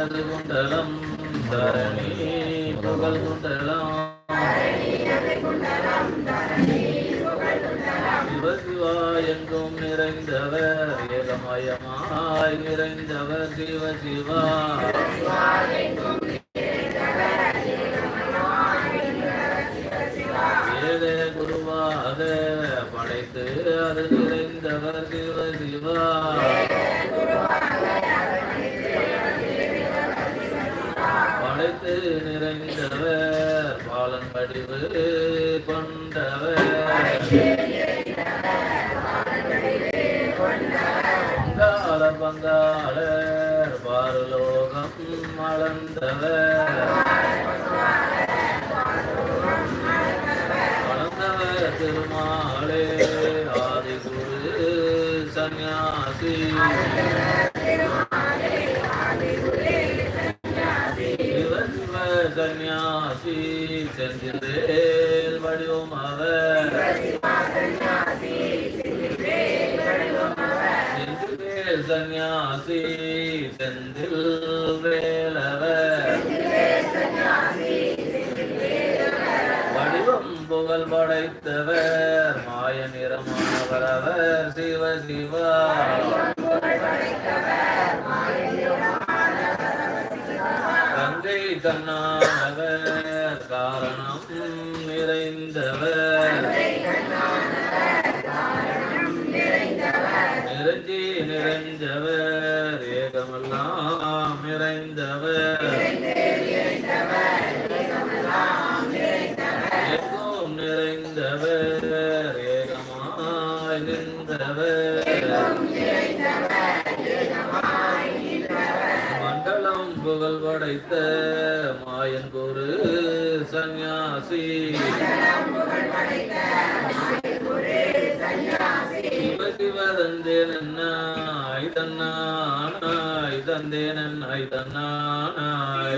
அதுகுண்டலம் தரணி புகழ் குண்டலம் சிவசிவா எங்கும் நிறைந்தவர் ஏகமயமாய் நிறைந்தவர் சிவ சிவா ஏக குருவாக படைத்து அது நிறைந்தவர் சிவ சிவா படிவு கொண்டவர். பங்காளர் பாரலோகம் அளந்தவர் அளந்தவர் திருமாலே. நிறைந்தவர் ஏகமெல்லாம் சாரந்தேனன்னாய் தன்னானாய்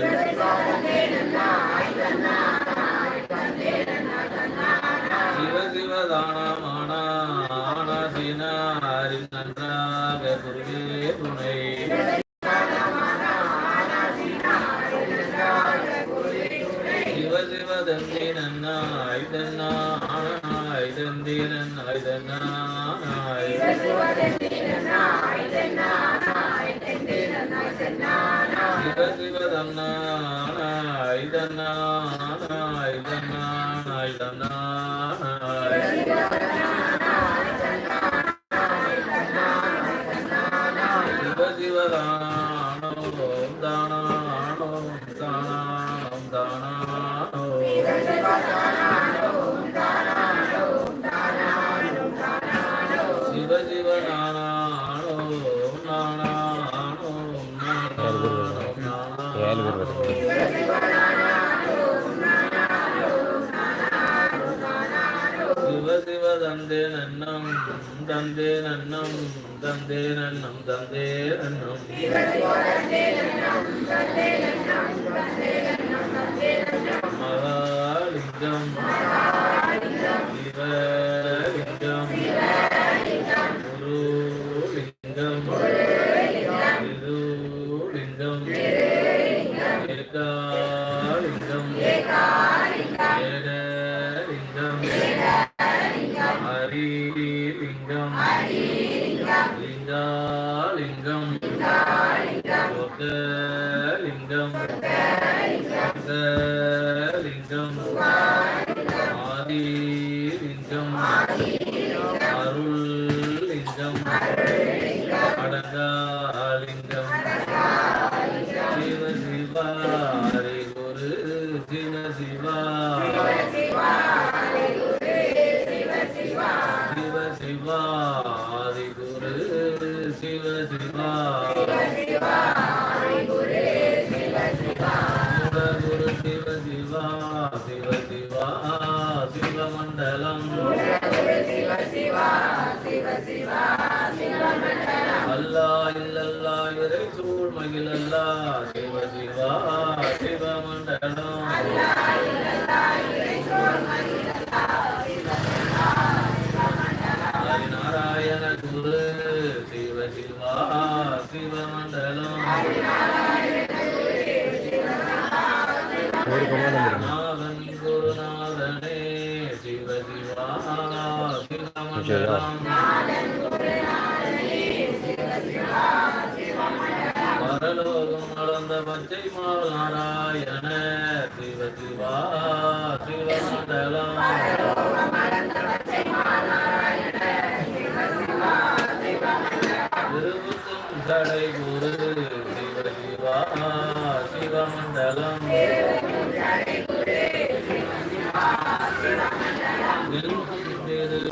சிவ சிவதானமான ஆனாசினாரின் நன்றாக குருவே துணை சிவ சிவதந்தேனன்னாய் தன்னானாய் தந்தேனன்னாய் தன்னானாய் శివ శివదన్నా ఇదన్నా ఇదన్నా ఇదన్నా நன்னம் தந்தே நன்னம் தந்தே நன்னம் தந்தே நன்னம் மகாலிங்கம் சிவ Bye. விஷயம் பரலோகம் நடந்த பச்சை நாராயண சிவ சிவா சிவமண்டலம் திருவுக்கும் கடை குரு சிவ சிவா சிவமண்டலம்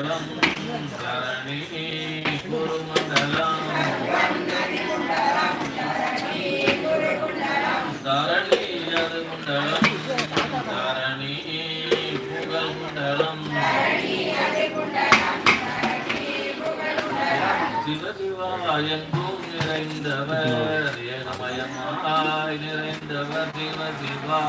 மண்டலம் சரணி குரு மண்டலம் தரணி அது குண்டலம் தரணி புகழ் குண்டலம் சிவசிவாயங்கும் நிறைந்தவர். ஏகமயமாய் நிறைந்தவர் சிவசிவா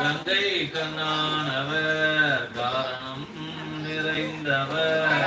கங்கை கண்ணானவர் காரணம் நிறைந்தவர்.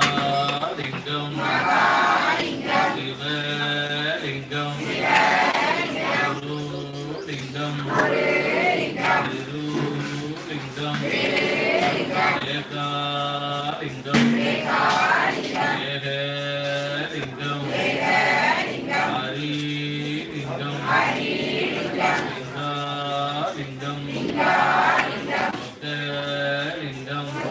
你知道吗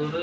ஒரு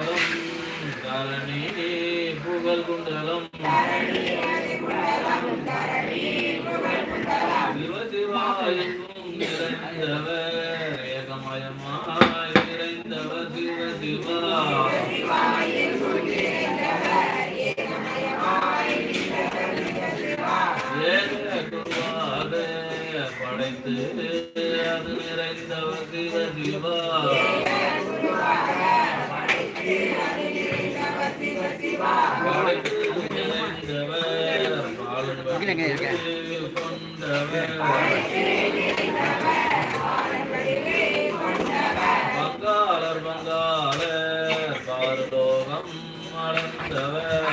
குண்டலம் தரணியிலே புகழ் குண்டலம் சிவசிவாயும் நிறைந்தவர் ஏகமயமாய் நிறைந்தவர் சிவசிவா படைத்து அது நிறைந்தவர் சிவசிவா வங்காளர் வங்காள பாரதோகம் வளர்ந்தவர்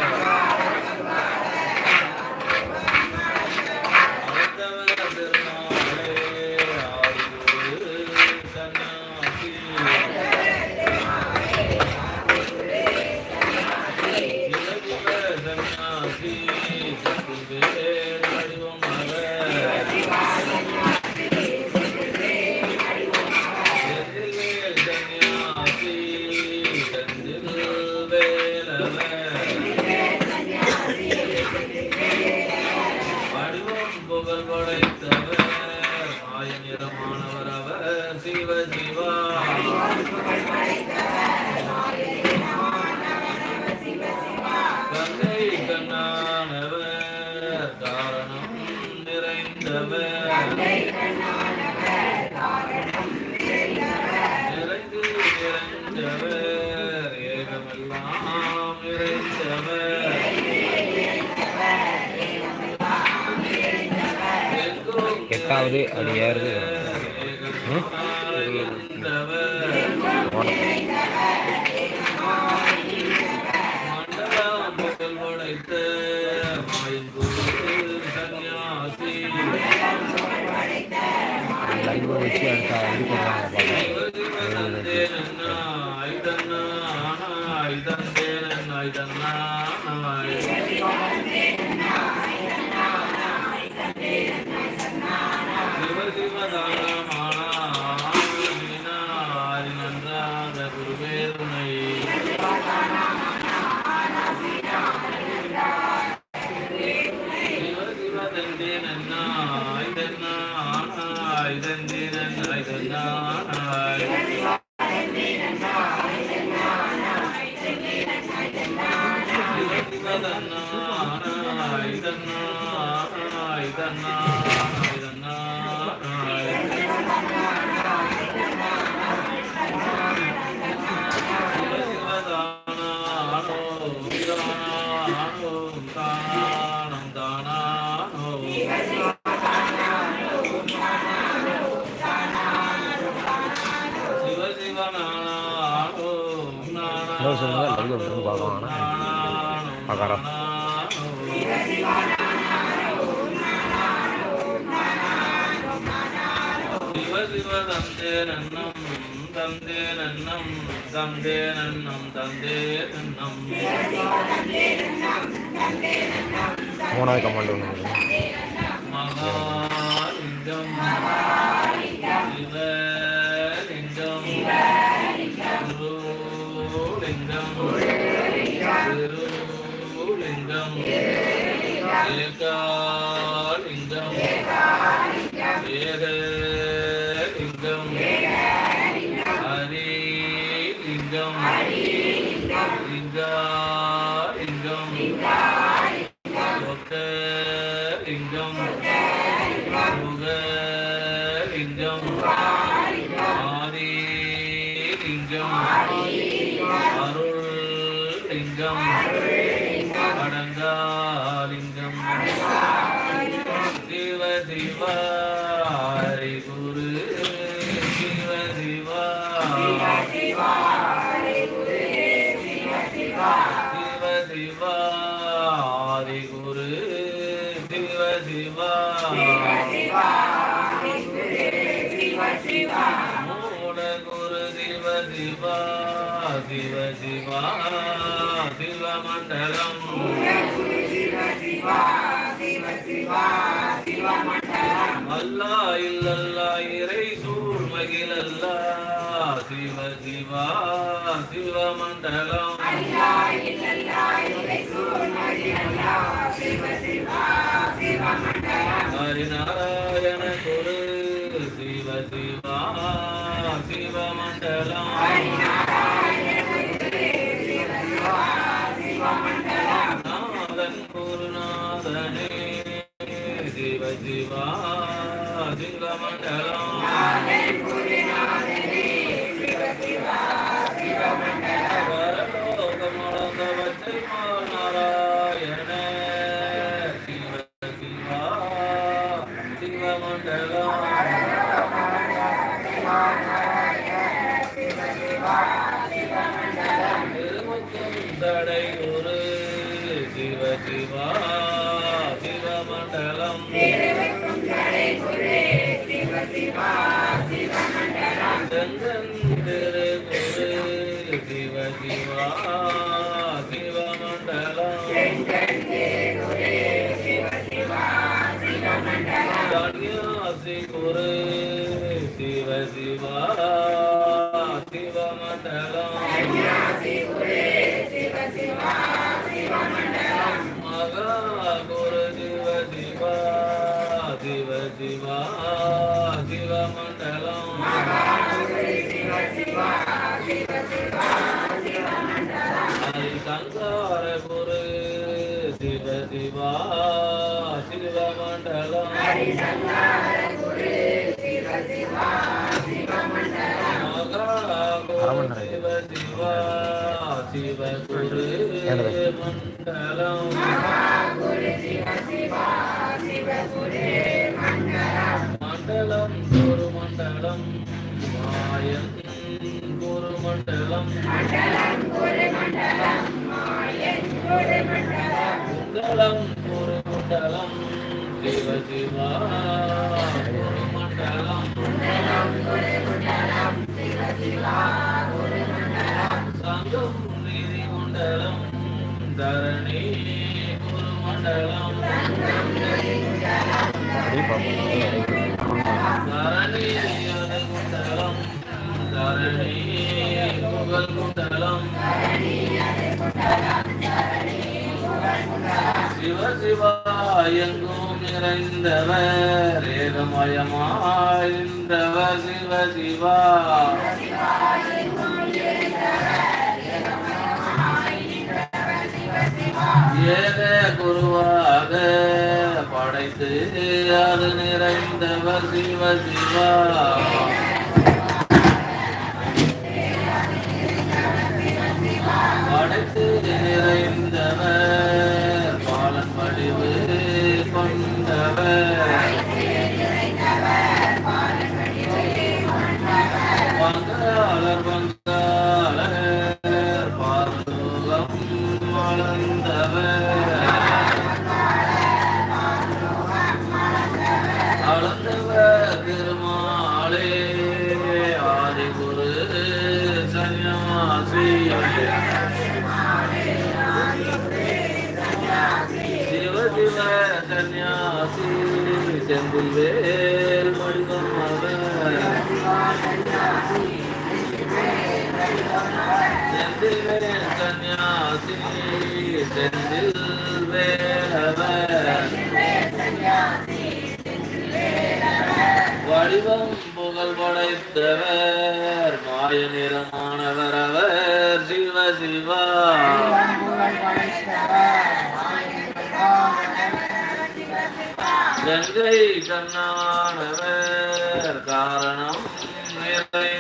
சந்நியாசி. லைவ் வச்சு அடுத்த இது பண்ணுறாங்க தந்தே நன்னம் தந்தே நன்னம் தந்தே நன்னம் தந்தே நன்னம். மூணாவது கமாண்ட் ஒன்று மகாலிங்கம். சிவலிங்கம். குருலிங்கம் திருலிங்கம் ஏகாலிங்கம் மூல குரு சிவ சிவா சிவ சிவா சிவ மண்டலம் அல்லா இல்லல்லா இறை சூழ் மகிழல்லா சிவ சிவா சிவ மண்டலம் மண்டலம் சிவ சிவா சிவமண்டலம் ஹரி சங்கார குரு சிவ சிவா சிவமண்டலம். சிவ சிவா சிவ குரு மண்டலம் மண்டலம் மண்டலம் குண்டலம் குரு சிவ சிவா குரு மண்டலம் சங்கம் நீதி மண்டலம் தரணி மண்டலம் தரணி தரணி புகழ் குண்டலம் சிவ சிவா நிறைந்தவர் ஏகமயமாய்ந்தவர் சிவ சிவா. ஏக குருவாக படைத்து அது நிறைந்தவர். சிவ சிவா. வேல் மடிதம் செந்தில் வேல் செந்தில் வடிவம் புகழ் படைத்தவர் மாய நிறமானவர் அவர் சிவ சிவா. கங்கை கண்ணானவர் காரணம் நிறைந்தவர்.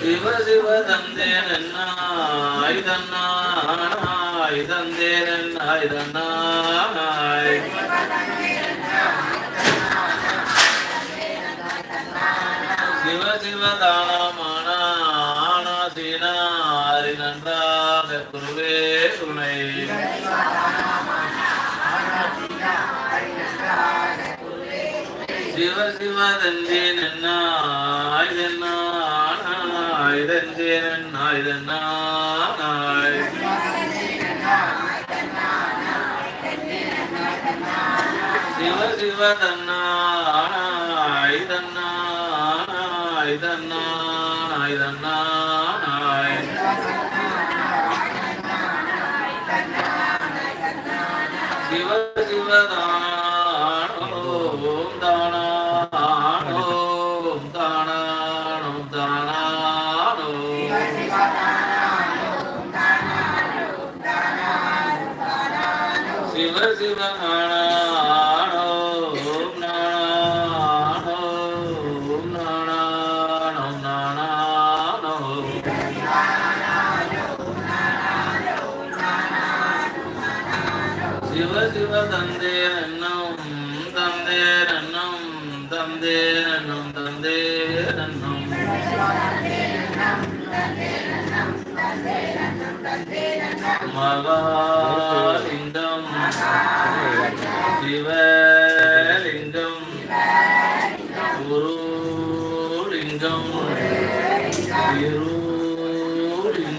சிவ சிவ தந்தேன் தன்னாய் தந்தேன் தன்னாய் சிவ சிவ தானமான நன்றாக குருவே துணை. சிவ சிவ தந்தேன் தன்னாய் தந்தேன் தன்னாய் சிவ சிவ தன்னாய் தன்னாய் தன்னாய் தன்னாய் சிவ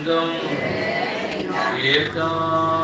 இருலிங்கம் ஏகாலிங்கம்